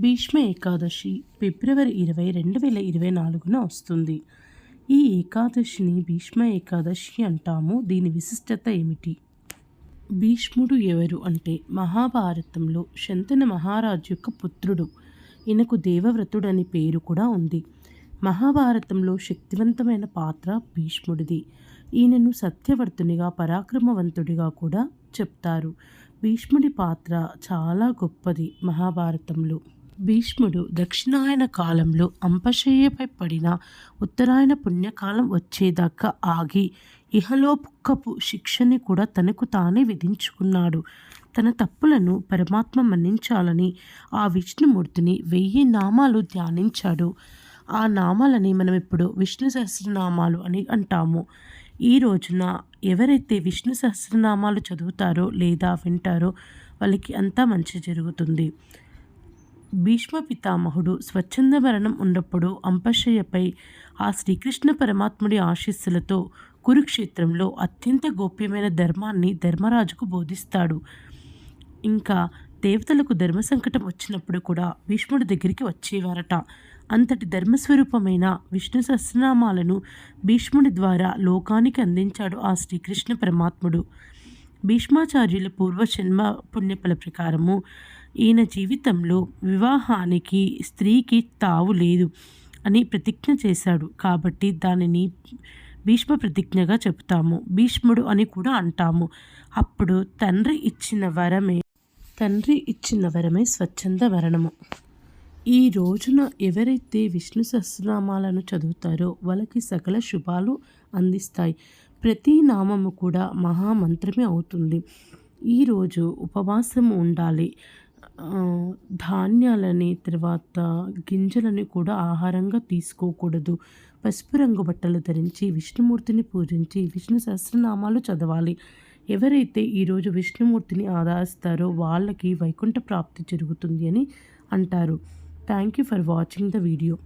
భీష్మ ఏకాదశి ఫిబ్రవరి ఇరవై రెండు వేల ఇరవై నాలుగున వస్తుంది. ఈ ఏకాదశిని భీష్మ ఏకాదశి అంటాము. దీని విశిష్టత ఏమిటి? భీష్ముడు ఎవరు అంటే మహాభారతంలో శంతన మహారాజు యొక్క పుత్రుడు. ఈయనకు దేవవ్రతుడు పేరు కూడా ఉంది. మహాభారతంలో శక్తివంతమైన పాత్ర భీష్ముడిది. ఈయనను సత్యవర్తునిగా పరాక్రమవంతుడిగా కూడా చెప్తారు. భీష్ముడి పాత్ర చాలా గొప్పది మహాభారతంలో. భీష్ముడు దక్షిణాయన కాలంలో అంపశయ్యపై పడిన ఉత్తరాయణ పుణ్యకాలం వచ్చేదాకా ఆగి ఇహలోపుక్కపు శిక్షని కూడా తనకు తానే విధించుకున్నాడు. తన తప్పులను పరమాత్మ మన్నించాలని ఆ విష్ణుమూర్తిని వెయ్యి నామాలు ధ్యానించాడు. ఆ నామాలని మనం ఇప్పుడు విష్ణు సహస్రనామాలు అని అంటాము. ఈ రోజున ఎవరైతే విష్ణు సహస్రనామాలు చదువుతారో లేదా వింటారో వాళ్ళకి అంతా మంచి జరుగుతుంది. భీష్మ పితామహుడు స్వచ్ఛంద మరణం ఉన్నప్పుడు అంపశయ్యపై ఆ శ్రీకృష్ణ పరమాత్ముడి ఆశీస్సులతో కురుక్షేత్రంలో అత్యంత గోప్యమైన ధర్మాన్ని ధర్మరాజుకు బోధిస్తాడు. ఇంకా దేవతలకు ధర్మ సంకటం వచ్చినప్పుడు కూడా భీష్ముడి దగ్గరికి వచ్చేవారట. అంతటి ధర్మస్వరూపమైన విష్ణు సహస్రనామాలను భీష్ముడి ద్వారా లోకానికి అందించాడు ఆ శ్రీకృష్ణ పరమాత్ముడు. భీష్మాచార్యుల పూర్వజన్మ పుణ్యఫల ప్రకారము ఈయన జీవితంలో వివాహానికి స్త్రీకి తావు లేదు అని ప్రతిజ్ఞ చేశాడు. కాబట్టి దానిని భీష్మ ప్రతిజ్ఞగా చెబుతాము. భీష్ముడు అని కూడా అంటాము. అప్పుడు తండ్రి ఇచ్చిన వరమే తండ్రి ఇచ్చిన వరమే స్వచ్ఛంద వరణము. ఈ రోజున ఎవరైతే విష్ణు సహస్రనామాలను చదువుతారో వాళ్ళకి సకల శుభాలు అందిస్తాయి. ప్రతి నామము కూడా మహామంత్రమే అవుతుంది. ఈరోజు ఉపవాసం ఉండాలి. ధాన్యాలని తర్వాత గింజలని కూడా ఆహారంగా తీసుకోకూడదు. పసుపు రంగు బట్టలు ధరించి విష్ణుమూర్తిని పూజించి విష్ణు సహస్రనామాలు చదవాలి. ఎవరైతే ఈరోజు విష్ణుమూర్తిని ఆరాధిస్తారో వాళ్ళకి వైకుంఠ ప్రాప్తి జరుగుతుంది అని అంటారు. Thank you for watching the video